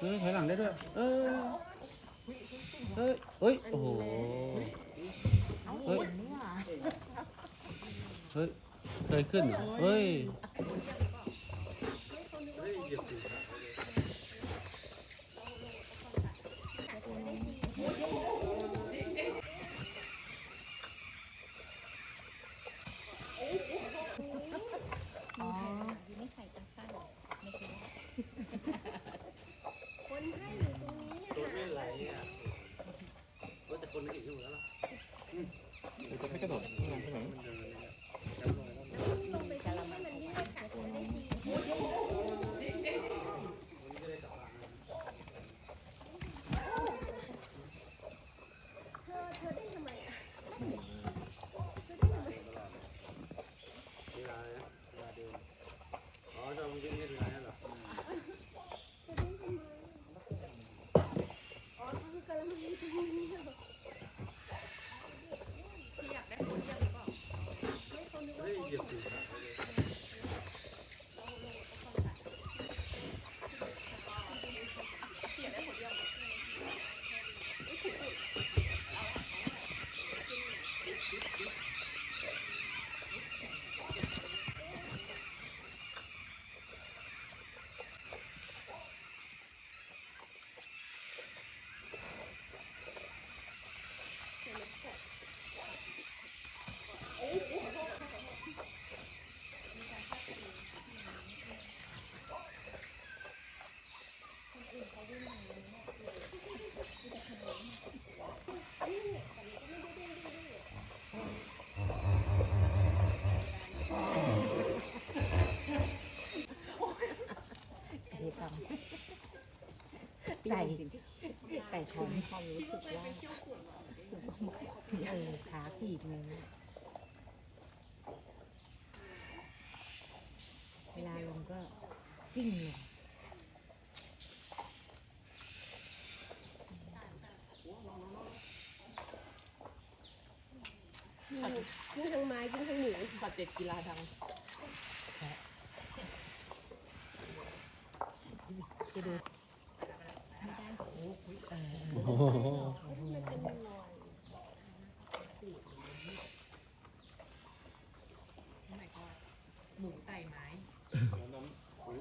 เฮ้ยถอยหลังได้ด้วย เออเฮ้ยเฮ้ย โอ้โห เฮ้ย เฮ้ย เคยขึ้นเหรอ เฮ้ย ไก่ไก่ท้องความรู้สึกว่าเออขาขีดนึงเวลาลงก็กิ้งเลงยิ่งทางไม้ยิ่งทางหนูช็อตเด็ดกีฬาดังจะดูไม่ได้สูเออ โอ้โห มันเป็นรอย ไม่ก็หมูไต่ไม้ แล้วน้ำอุ้ย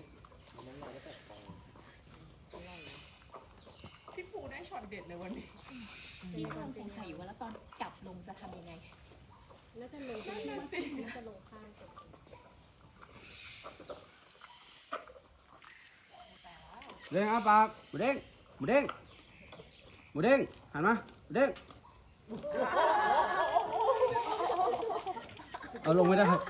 น้ำลายก็แตกคอ อร่อยพี่ปูได้ช็อต เด็ดเลยวันนี้ มีความสงสัยอยู่ว่าแล้วตอนกลับลงจะทำยังไง แล้วจะลงไปแล้วจะลงข้างกันเด้งอ้าปากหมูเด้งหมูเด้งหมูเด้งหันมาหมูเด้งเอาลงไม่ได้ครับ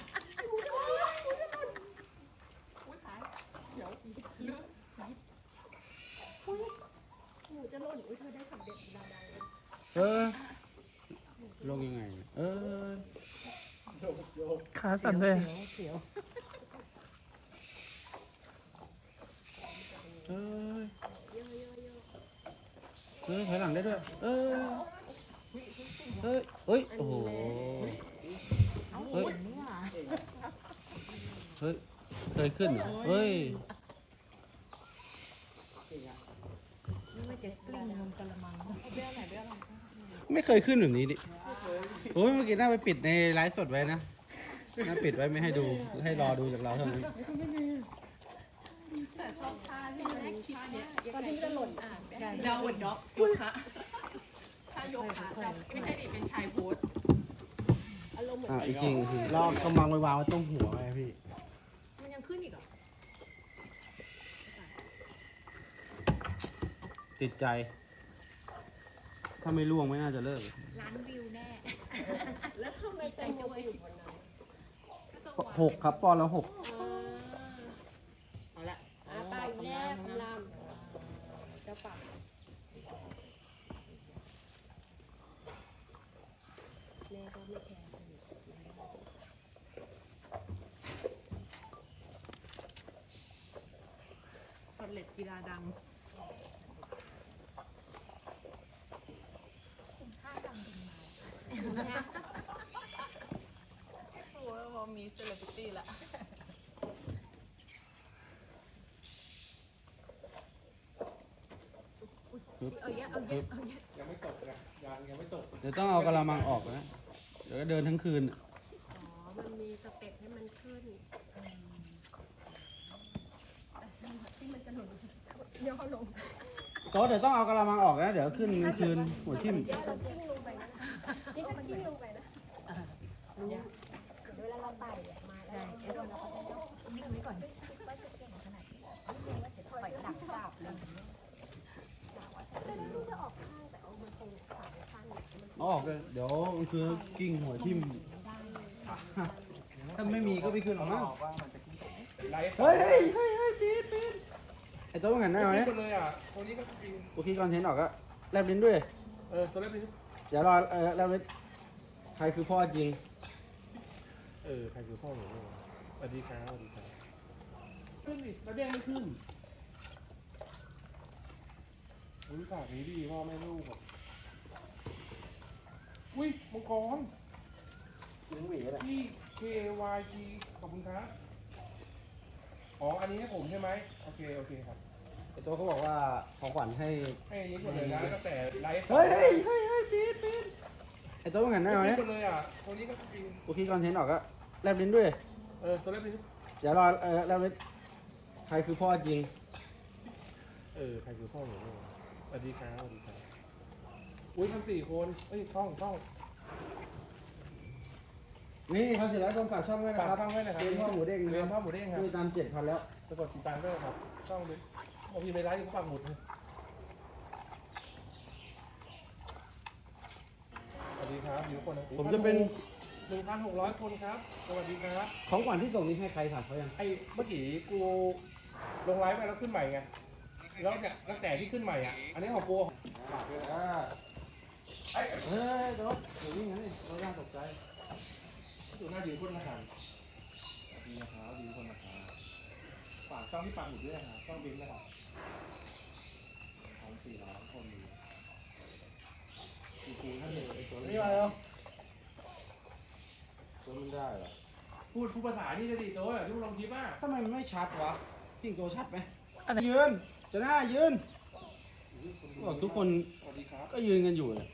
หนูจะหล่นอุ้ยเธอได้สำเร็จดาวดังเลย เออ ลงยังไง เออ ขาสั่น เลยเสียวเออเฮ้ยถอยหลังได้ด้วย เออเฮ้ยเฮ้ยโอ้โหเฮ้ยเฮ้ยเคยขึ้นเหรอเฮ้ยนี่ว่าจะกลิ้งลงกระมังเบี้ยไหนเบี้ยอะไรไม่เคยขึ้นแบบนี้ดิโอ้ยเมื่อกี้น่าไปปิดในไลฟ์สดไว้นะ น่าปิดไว้ไม่ให้ดู ให้รอดูจากเราเท่านั้นแต่ชอบท่าที่แรกคิดว่าเนี่ยตอนที่มันจะหล่นอ่านดาวน์ด็อกโยคะท่าโยคะดาวไม่ใช่ดิเป็นชายโพสอารมณ์เหมือนอะจริงๆรอบกำมังไปวางไว้ตรงหัวไงพี่ มันยังขึ้นอีกเหรอติดใจ ถ้าไม่ล่วงไม่น่าจะเลิกล้านวิวแน่ แล้วทำไมใจโมไปอยู่บนนั้น หกครับปอนแล้วหกเอาละอาตายแน่คำรามจะฝากแม่ก็ไม่แคร์ช็อตเด็ดกีฬาดัง โอ้ยพอมีเซเลบริตี้ละเอาเยอะเอาเยอะเอาเยอะยังไม่ตกนะยังยังไม่ตกเดี๋ยวต้องเอากระมังออกนะ เดี๋ยวก็เดินทั้งคืน อ๋อ มันมีสเต็ปให้มันขึ้นที่มันจะหล่นย่อลงโต๊ะเดี๋ยวต้องเอากระมังออกนะ เดี๋ยวขึ้นกลางคืนหัวทิ่ม เดี๋ยวเรากิ้งลงไปนะนี่ถ้ากิ้งลงไปนะรู้ เดี๋ยวเวลาเราไต่อะมาแล้วเดี๋ยวเราะนี่ไว้ก่อนว่าจะเก่งขนาดนี้ว่าจะปล่อยดักสาบเลยแต่นั้นลูกจะออกข้างแต่เอามันคงขวางข้างเนี่ยมันเอาออกเลยเดี๋ยวกลางคืนกิ้งหัวทิ่มถ้าไม่มีก็ไม่ขึ้นหรอกมั้งเฮ้ยเฮ้ยเฮ้ยเฮ้ยปี๊ดปี๊ดไอ้โต๊ะมันหันหน้ามานี่เนี่ยคนเลยอะคนนี้ก็สกินกูคิดคอนเทนต์ออกก็แลบลิ้นด้วย เออตัวแรกเป็นเดี๋ยวรอเออแลบลิ้นใครคือพ่อจริง ออใครคือพ่อหนูสวัสดีครับสวัสดีครับขึ้นดิแล้วแดงไม่ขึ้นอุ้ยฉากนี้ดีพ่อแม่ลูกอะอุ้ยมังกรจริงหวีแหละที่ K Y G ขอบคุณครับอ๋ออันนี้ให้ผมใช่ไหมโอเคโอเคครับไอ้โต๊ะเขาบอกว่าของขวัญให้ ให้อันนี้หมดเลยนะตั้งแต่ไลฟ์เฮ้ยเฮ้ยเฮ้ยเฮ้ยปี๊ดปี๊ดไอ้โต๊ะมันหันหน้ามานี่เนี่ยหมดเลยอะคนนี้ก็สกินกูคิดคอนเทนต์ออกก็ แลบลิ้นด้วย เออตัวแรกเป็นเดี๋ยวรอเออแลบลิ้นใครคือพ่อจริง เออใครคือพ่อหนูสวัสดีครับสวัสดีครับอุ้ยพันสี่คนเอ้ยช่องช่อง นี่พันสี่ร้อยคนฝากช่องด้วยนะฝากครับช่องไว้นะครับเรียนพ่อหมูเด้งเรียนนะคพ่รัอบหมูเด้งครับคือตามเจ็ดพันแล้ว ไปกดติดตามด้วยครับ ช่องด้วยบางทีไม่ไลฟ์ก็ปักหมุดเลยสวัสดีครับอยู่คนนะผมจะเป็น หนึ่งพันหกร้อยคนครับ สวัสดีครับ ของขวัญที่ส่งนี้ให้ใครถามเขายังไอ้เมื่อกี้กูลงไลฟ์ไปแล้วขึ้นใหม่ไง แล้วเนี่ยตั้งแต่ที่ขึ้นใหม่อะ อันนี้ของกูเฮ้ยโต๊ะเดี๋ยววิ่งงั้นนี่เราย่างตกใจอยู่หน้าดีคนนะครับดีนะครับดีคนนะครับฝากช่องที่ปักหมุดด้วยนะครับช่องบินนะครับของสี่ร้อยคนดีกูกูท่านเลยไอ้ตัวนี่มาเร็ว ตัวมันได้เหรอพูดพูดภาษานี่จะดีโต้อะที่มึงลองคิดว่าทำไมมันไม่ชัดวะพิงโตชัดไหมยืนจะหน้ายืนบอกทุกคนสวัสดีครับก็ยืนกันอยู่เลย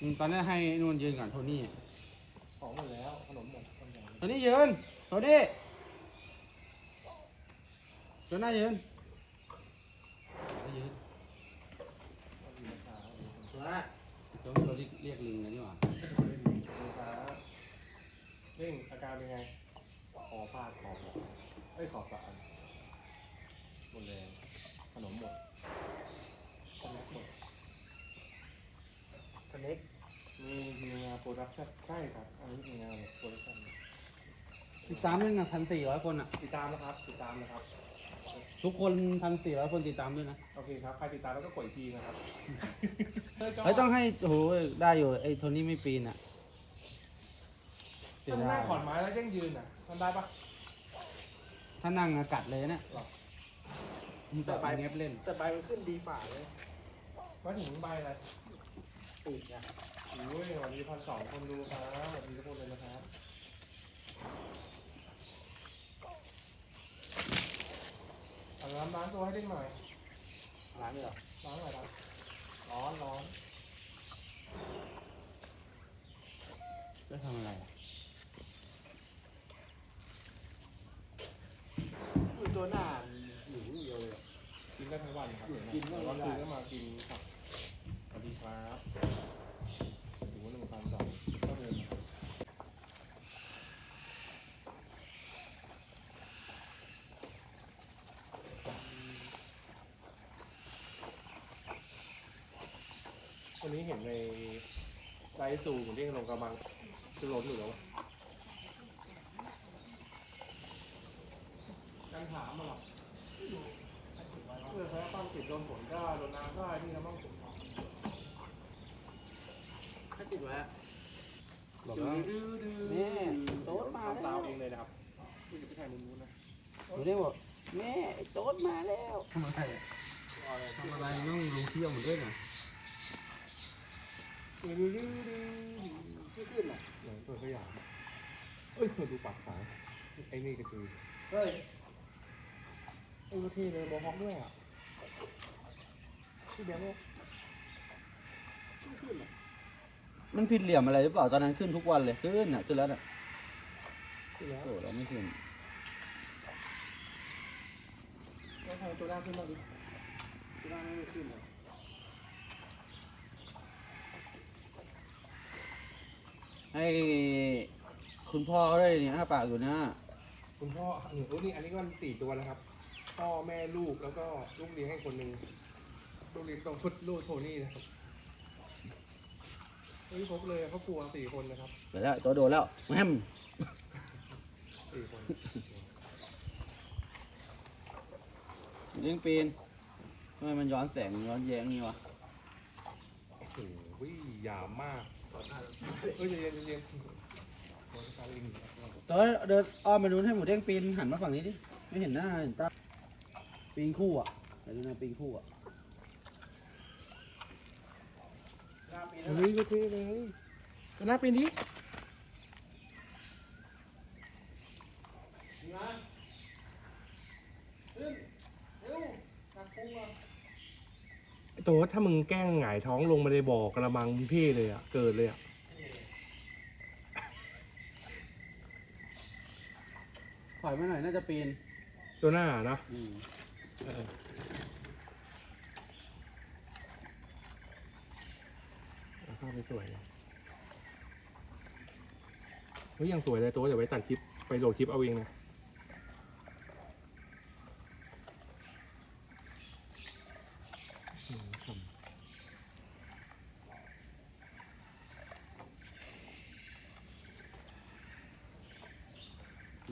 อืมตอนนี้ให้นู่นยืนก่อนโทนี่ของหมดแล้วขนมหมดคนใหญ่โทนี่ยืนโทนี่จะหน้ายืนยืนสวัสดีนะครับว่าตัวตัวเรียกเรียกลิงนะนี่หว่าสวัสดีครับ เร่งอาการเป็นไงคอฟาดคอหักเอ้ยขอบสารหมดแรงขนมหมดขนมหมดคเน็กมีทีมงานโปรดักชั่นใช่ครับอันนี้ทีมงานโปรดักชั่นติดตามด้วยนะพันสี่ร้อยคนอะ ติดตามนะครับติดตามนะครับ ทุกคนพันสี่ร้อยคนติดตามด้วยนะ โอเคครับใครติดตามแล้วก็กดอีกทีนะครับ เฮ้ยต้องให้โอ้โหได้อยู่ไอ้โทนี่ไม่ปีนอะเสียทำหดาน้ายขอนไม้แล้วยังยืนอะทำได้ปะ ถ้านั่งอะกัดเลยนะหรอแต่ไปเงียบเล่นแต่ใบมันขึ้นดีฝ่าเลยมาถึงใบอะไรปีกนะโอ้ยวันนี้พันสองคนดูครับสวัสดีทุกคนเลยนะครับเอาน้ำล้างตัวให้ได้หน่อยร้านนี่เหรอล้างหน่อยครับร้อนร้อนจะทำอะไรอะ อุ้ย ตัวหน้าหนูเดียวเลยอะกินได้ทั้งวันครับกินได้แต่ว่าทั้งวันคืนก็มากินครับสวัสดีครับถือว่าหนึ่งพันสองก็เดินมาครับวันนี้เห็นในไลฟ์ซูผมเรียกลงกระมังจะล้นอยู่แล้วการถามมาหรอเพื่อใช้ความติดโดนฝนได้โดนน้ำได้ที่น้ำต้องฝนถ้าติดไว้อะบอกดื้ว่าอดื้อดื้อนี่โต๊ะมาแล้วสาวๆเองเลยนะครับคุณจะไปถ่ายมุมนู้นนะหนูได้บอกแม่ไอ้โต๊ดมาแล้วทำอะไรอะทำอะไรต้องรู้เที่ยวหมดด้วยนะดื้อดื้อดื้อดื้อไม่ขึ้นอะเหมือนตัวขยะเอ้ยมาดูปากขาวไอ้นี่กระตือเฮ้ย เอ้ยเท่เลยโมฮอคด้วยอะพี่แบงค์เนี่ยไม่ขึ้นอะมันผิดเหลี่ยมอะไรหรือเปล่าตอนนั้นขึ้นทุกวันเลยขึ้นอะขึ้นแล้วอะขึ้นแล้วโอ้เราไม่ขึ้นแล้วทำตัวหน้าขึ้นบ้างดิตัวหน้าไม่ขึ้นอะให้คุณพ่อเขาได้เนี่ยอ้าปากอยู่นะ คุณพ่อหนูนี่อันนี้ก็สี่ตัวแล้วครับ พ่อแม่ลูกแล้วก็ลูกเลี้ยงให้คนหนึ่งลูกเลี้ยงต้องพุดลูกโทนี่นะครับนี่พกเลยเขากลัวสี่คนนะครับไปแล้วตัวโดนแล้วแฮมสี่คนเลี้ยงปีนทำไมมันย้อนแสงย้อนแย้งนี่วะโอ้โหหยามมากเอ้ยเรียนเรียนโอ้ยการลิงตัวเดินอ้อมไปนู้นให้หมูเด้งปีนหันมาฝั่งนี้ดิ ไม่เห็นหน้าเห็นตา ปีนคู่อะแต่ดูนะปีนคู่อะเฮ้ยก็เท่เลยก็น่าเป็นดินี่นะขึ้นเร็วตักพุงอะไอ้ตัวถ้ามึงแกล้งหงายท้องลงมาในบ่อกระมังมึงเท่เลยอะ เกิดเลยอะถอยมาหน่อยน่าจะปีน ตัวหน้านะ อืม ภาพไปสวยนะเฮ้ยยังสวยเลยตัวเดี๋ยวไว้ตัดคลิปไปโหลดคลิปเอาเองนะอืมครับ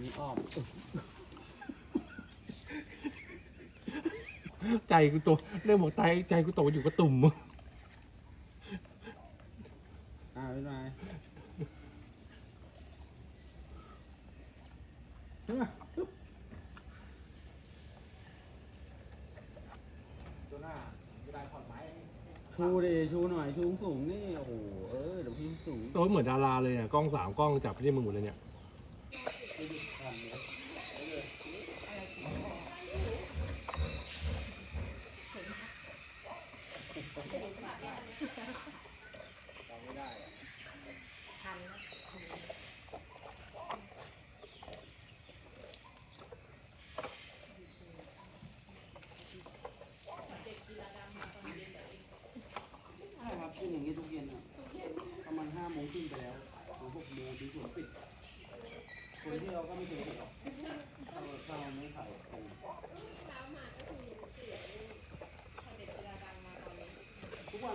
นี่อ้อม ใจกูโตเรื่องบอกใจใจกูโตอยู่กระตุ่มอ่าเป็นไงเฮ้ยตัวหน้าเวลาถอดไม้ชูดิชูหน่อยชูสูงนี่โอ้โหเออเดี๋ยวพี่สูง ตัวเหมือนดาราเลยอะกล้องสามกล้องจับที่มือหมดเลยเนี่ยทัน ทำไม่ได้อะ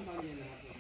ang pamilya natin.